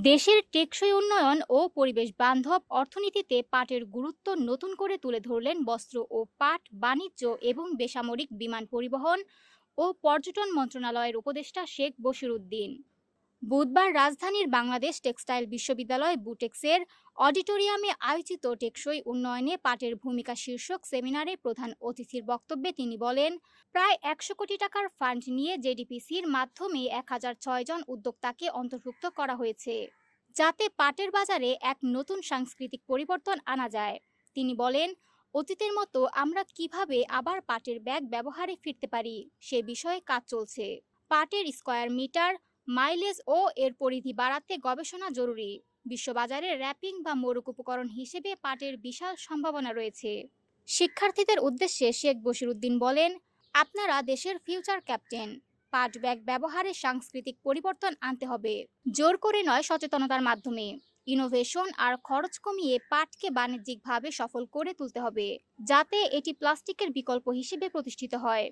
দেশের টেকসই উন্নয়ন ও পরিবেশ বান্ধব অর্থনীতিতে পাটের গুরুত্ব নতুন করে তুলে ধরলেন বস্ত্র ও পাট, বাণিজ্য এবং বেসামরিক বিমান পরিবহন ও পর্যটন মন্ত্রণালয়ের উপদেষ্টা শেখ বশিরউদ্দিন বুধবার রাজধানীর বাংলাদেশ টেক্সটাইল বিশ্ববিদ্যালয় বুটেক্সের অডিটোরিয়ামে আয়োজিত টেকসই উন্নয়নে পাটের ভূমিকা শীর্ষক সেমিনারে প্রধান অতিথির বক্তব্যে তিনি বলেন, প্রায় একশো কোটি টাকার ফান্ড নিয়ে জেডিপিসির মাধ্যমে এক হাজার ছয় জন উদ্যোক্তাকে অন্তর্ভুক্ত করা হয়েছে, যাতে পাটের বাজারে এক নতুন সাংস্কৃতিক পরিবর্তন আনা যায়। তিনি বলেন, অতীতের মতো আমরা কীভাবে আবার পাটের ব্যাগ ব্যবহারে ফিরতে পারি, সে বিষয়ে কাজ চলছে। পাটের স্কয়ার মিটার মাইলেজ ও এর পরিধি বাড়াতে গবেষণা জরুরি। বিশ্ববাজারে র্যাপিং বা মোড়ক উপকরণ হিসেবে পাটের বিশাল সম্ভাবনা রয়েছে। শিক্ষার্থীদের উদ্দেশ্যে শেখ বশিরউদ্দিন বলেন, আপনারা দেশের ফিউচার ক্যাপ্টেন। পাট ব্যাগ ব্যবহারে সাংস্কৃতিক পরিবর্তন আনতে হবে। জোর করে নয় সচেতনতার মাধ্যমে। ইনোভেশন আর খরচ কমিয়ে পাটকে বাণিজ্যিকভাবে সফল করে তুলতে হবে, যাতে এটি প্লাস্টিকের বিকল্প হিসেবে প্রতিষ্ঠিত হয়।